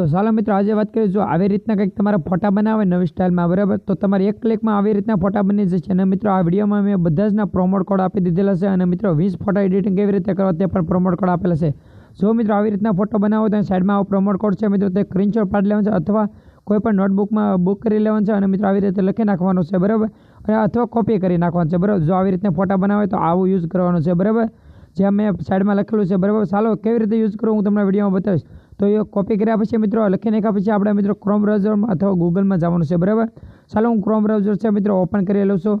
તો ચાલો મિત્રો, આજે વાત કરીએ, જો આવી રીતના કંઈક તમારા ફોટા બનાવે નવી સ્ટાઇલમાં, બરાબર? તો તમારે એક ક્લિકમાં આવી રીતના ફોટા બની જશે અને મિત્રો, આ વિડીયોમાં મેં બધા જના પ્રોમોટ કોડ આપી દીધેલા છે. અને મિત્રો, વીસ ફોટા એડિટિંગ કેવી રીતે કરવા તે પણ પ્રોમોટ કોડ આપેલા છે. જો મિત્રો, આવી રીતના ફોટો બનાવો, તો સાઈડમાં આવો પ્રોમોટ કોડ છે. મિત્રો, તે સ્ક્રીનશોટ પાડી લેવાનો છે, અથવા કોઈ પણ નોટબુકમાં બુક કરી લેવાનું છે. અને મિત્રો, આવી રીતે લખી નાખવાનું છે, બરાબર? અને અથવા કોપી કરી નાખવાનું છે, બરાબર? જો આવી રીતના ફોટા બનાવે, તો આવું યુઝ કરવાનું છે, બરાબર? જે મેં સાઈડમાં લખેલું છે, બરાબર? ચાલો, કેવી રીતે યુઝ કરું, હું તમને વિડીયોમાં બતાવીશ. તો એ કોપી કર્યા પછી મિત્રો લખી નાખ્યા પછી આપણે મિત્રો ક્રોમ બ્રાઉઝરમાં અથવા ગૂગલમાં જવાનું છે, બરાબર? ચાલો હું ક્રોમ બ્રાઉઝર છે મિત્રો ઓપન કરી લઉં છું.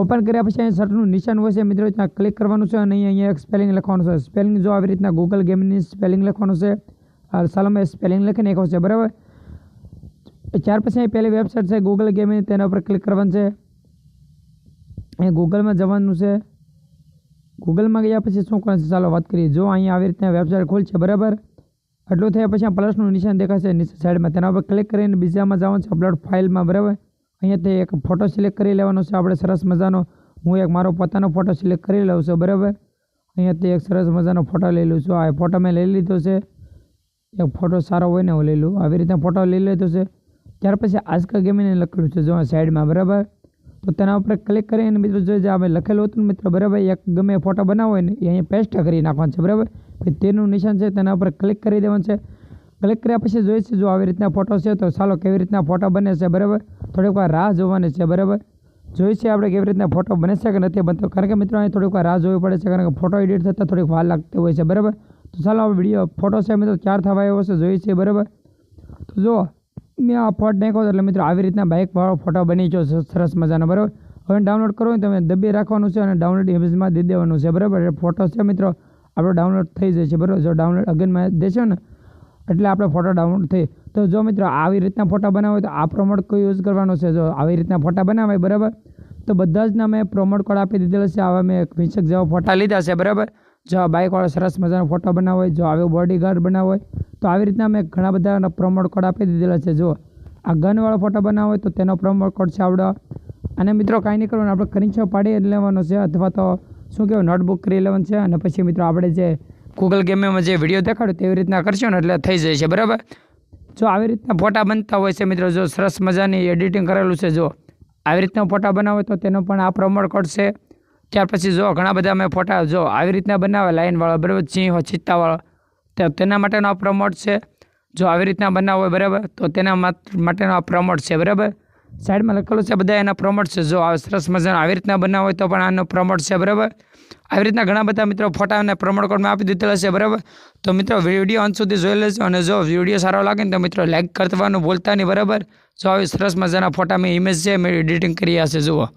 ઓપન કર્યા પછી અહીં સર્ચનું નિશાન હોય છે, મિત્રો ત્યાં ક્લિક કરવાનું છે અને અહીં અહીંયા એક સ્પેલિંગ લખવાનું છે. સ્પેલિંગ જો આવી રીતના ગૂગલ ગેમની સ્પેલિંગ લખવાનું છે ચાલો મેં સ્પેલિંગ લખી નાખ્યું છે, બરાબર? ત્યાર પછી અહીં પહેલી વેબસાઇટ છે ગૂગલ ગેમની તેના ઉપર ક્લિક કરવાનું છે. અહીં ગૂગલમાં જવાનું છે. ગૂગલમાં ગયા પછી શું કરવાનું છે? ચાલો વાત કરીએ. જો અહીંયા આવી રીતના વેબસાઇટ ખોલશે બરાબર? એટલું થયા પછી આ પ્લસનું નિશાન દેખાશે નીચે સાઈડમાં. તેના ઉપર ક્લિક કરીને બીજામાં જવાનું છે અપલોડ ફાઇલમાં બરાબર? અહીંયાથી એક ફોટો સિલેક્ટ કરી લેવાનો છે. આપણે સરસ મજાનો, હું એક મારો પોતાનો ફોટો સિલેક્ટ કરી લઉં છું, બરાબર? અહીંયાથી એક સરસ મજાનો ફોટો લઈ લઉં છું. આ ફોટો મેં લઈ લીધો છે. એક ફોટો સારો હોય ને હું લઈ લઉં. આવી રીતે ફોટો લઈ લીધો છે. ત્યાર પછી આજકા ગેમીને લખેલું છે, જો સાઈડમાં, બરાબર? તો તેના ઉપર ક્લિક કરીને મિત્રો જોઈએ જે આપણે લખેલું હતું ને મિત્રો, બરાબર? એક ગમે ફોટો બનાવો હોય ને અહીંયા પેસ્ટ કરી નાખવાનું છે, બરાબર? તેનું નિશાન છે તેના ઉપર ક્લિક કરી દેવાનું છે. ક્લિક કર્યા પછી જોઈએ છે જો આવી રીતના ફોટો છે તો ચાલો કેવી રીતના ફોટો બને છે, બરાબર? થોડીક વાર રાહ જોવાની છે, બરાબર? જોઈશે આપણે કેવી રીતના ફોટો બને છે કે નથી બનતો? કારણ કે મિત્રો અહીં થોડીક વાર રાહ જોવી પડે છે, કારણ કે ફોટો એડિટ થતાં થોડીક વાર લાગતી હોય છે, બરાબર? તો ચાલો આ વીડિયો ફોટો છે મિત્રો ચાર થવા આવ્યો છે જોઈએ છે, બરાબર? તો જો, મેં આ ફોટ નાખ્યો એટલે મિત્રો આવી રીતના બાઇકવાળો ફોટો બની ગયો સરસ મજાનો, બરાબર? હવે ડાઉનલોડ કરવો તમે દબી રાખવાનું છે અને ડાઉનલોડ ઇમેજમાં દઈ દેવાનું છે, બરાબર? ફોટો છે મિત્રો આપણો ડાઉનલોડ થઈ જાય છે બરાબર? જો ડાઉનલોડ અગેનમાં દેશો ને, એટલે આપણે ફોટો ડાઉનલોડ થઈ. તો જો મિત્રો, આવી રીતના ફોટા બનાવો તો આ પ્રોમોટ કોઈ યુઝ કરવાનો છે? જો આવી રીતના ફોટા બનાવાય બરાબર? તો બધા જ ના મેં પ્રોમોટ કોડ આપી દીધેલો છે. આવા મેં વિંચક જેવા ફોટા લીધા છે, બરાબર? જો બાઇકવાળો સરસ મજાનો ફોટો બનાવો હોય, જો આવ્યો બોડી ગાર્ડ બનાવો હોય, તો આવી રીતના મેં ઘણા બધા પ્રોમોટ કોડ આપી દીધેલા છે. જો આ ગનવાળો ફોટો બનાવો હોય તો તેનો પ્રોમોટ કોડ છે આવડો અને મિત્રો, કાંઈ નહીં કરવાનું, આપણે કરીચો પાડી લેવાનો છે, અથવા તો શું કહેવાય નોટબુક કરી લેવાનું છે? અને પછી મિત્રો આપણે જે ગૂગલ ગેમમાં જે વીડિયો દેખાડો, તેવી રીતના કરશો ને એટલે થઈ જાય છે, બરાબર? જો આવી રીતના ફોટા બનતા હોય છે મિત્રો, જો સરસ મજાની એડિટિંગ કરેલું છે, જો આવી રીતના ફોટા બનાવો તો તેનો પણ આ પ્રમોટ કરશે ત્યાર પછી જો ઘણા બધા મેં ફોટા જો આવી રીતના બનાવે લાઇનવાળો, બરાબર? ચીહ, ચિત્તાવાળો, તો તેના માટેનો આ પ્રમોટ છે. જો આવી રીતના બનાવો હોય, બરાબર? તો તેના માટેનો આ પ્રમોટ છે, બરાબર? સાઈડમાં લખેલું છે, બધા એના પ્રમોટ છે. જો આ સરસ મજાનો આવી રીતના બનાવો હોય તો પણ આનો પ્રમોટ છે, બરાબર? આવી રીતના ઘણા બધા મિત્રો ફોટા અને પ્રમોટ કોડમાં આપી દીધેલા છે, બરાબર? તો મિત્રો, વીડિયો અંત સુધી જોઈ લેજો અને જો વીડિયો સારો લાગે ને તો મિત્રો લાઇક કરવાનું ભૂલતા નહીં, બરાબર? જો આવી સરસ મજાના ફોટા મેં ઇમેજ છે, મેં એડિટિંગ કરી હશે જુઓ.